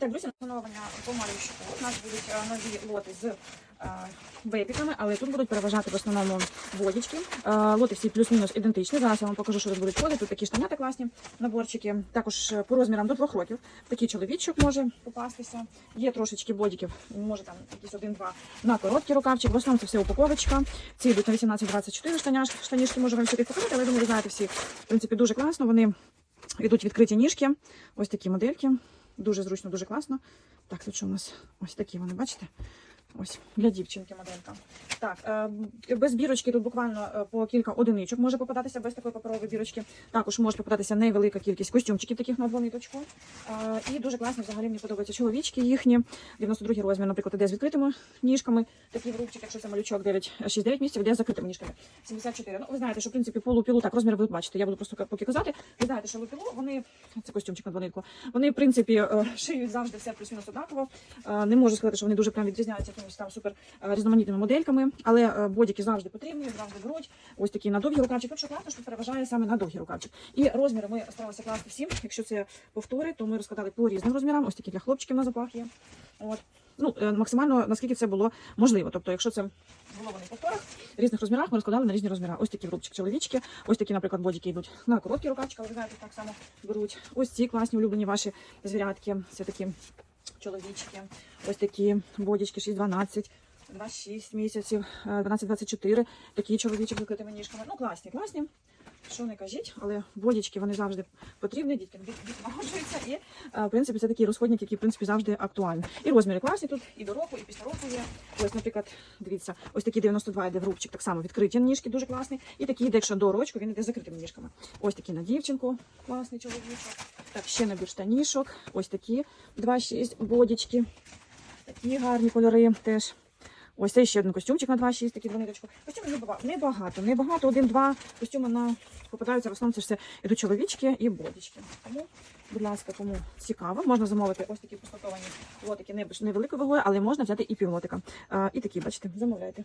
Так, друзі, встановлення помалюючого. У нас будуть е, нові лоти з е, але тут будуть переважати в основному водічки. Е, Лоти всі плюс-мінус ідентичні. Зараз я вам покажу, що тут будуть входити. Тут такі штанята класні наборчики. Також е, по розмірам до двох років. Такий чоловічок може попастися. Є трошечки бодіків, може там якісь один-два на короткий рукавчик. В основному це все упаковочка. Ці йдуть на 18-24 штаняш, штанішки, можу вам всіх показати, але я думаю, знаєте всі. В принципі, дуже класно. Вони йдуть відкриті ніжки. Ось такі модельки. Дуже зручно, дуже класно. Так, тут що у нас ось такі вони, бачите? Ось для дівчинки моделька. Так, е, без бірочки тут буквально е, по кілька одиничок може попадатися без такої паперової бірочки. Також може попадатися невелика кількість костюмчиків таких на двониточку. Е, і дуже класно взагалі мені подобаються чоловічки їхні. 92 розмір, наприклад, іде з відкритими ніжками. Такий врубчик, якщо це малючок 9, 6-9 місяців, іде з закритими ніжками. 74. Ну, ви знаєте, що в принципі полупілу, так, розмір ви бачите, я буду просто поки казати. Ви знаєте, що лупілу, вони, це костюмчик на двонитку, вони, в принципі, шиють завжди все плюс-мінус однаково. Не можу сказати, що вони дуже прям відрізняються якимись там супер е, різноманітними модельками, але е, бодіки завжди потрібні, завжди беруть. Ось такі на довгі рукавчик. Тут що класно, що переважає саме на довгі рукавчик. І розміри ми старалися класти всім. Якщо це повтори, то ми розкладали по різним розмірам. Ось такі для хлопчиків на запах є. От. Ну, е, максимально наскільки це було можливо. Тобто, якщо це було вони повторах, різних розмірах ми розкладали на різні розміри. Ось такі рубчик чоловічки, ось такі, наприклад, бодіки йдуть на короткі рукавчики, але ви знаєте, так само беруть. Ось ці класні улюблені ваші звірятки. Це такі чоловічки. Ось такі бодічки 6-12. 2-6 місяців, е, 12-24, такі чоловічі з закритими ніжками. Ну, класні, класні. Що не кажіть, але бодічки вони завжди потрібні, дітки, діти народжуються. І, е, в принципі, це такий розходник, який, в принципі, завжди актуальний. І розміри класні тут, і до року, і після року є. Ось, наприклад, дивіться, ось такий 92 йде в рубчик, так само відкриті ніжки, дуже класний. І такий йде, якщо до рочку, він йде закритими ніжками. Ось такий на дівчинку, класний чоловічок. Так, ще набір штанішок. Ось такі 2-6 бодічки. Такі гарні кольори теж. Ось це ще один костюмчик на 2,6, такий двониточку. Костюмів небагато, небагато, один-два костюми на попадаються. В основному це ж все ідуть чоловічки і бодічки. Тому, будь ласка, кому цікаво, можна замовити ось такі пустотовані лотики не- невеликою вагою, але можна взяти і півлотика. І такі, бачите, замовляйте.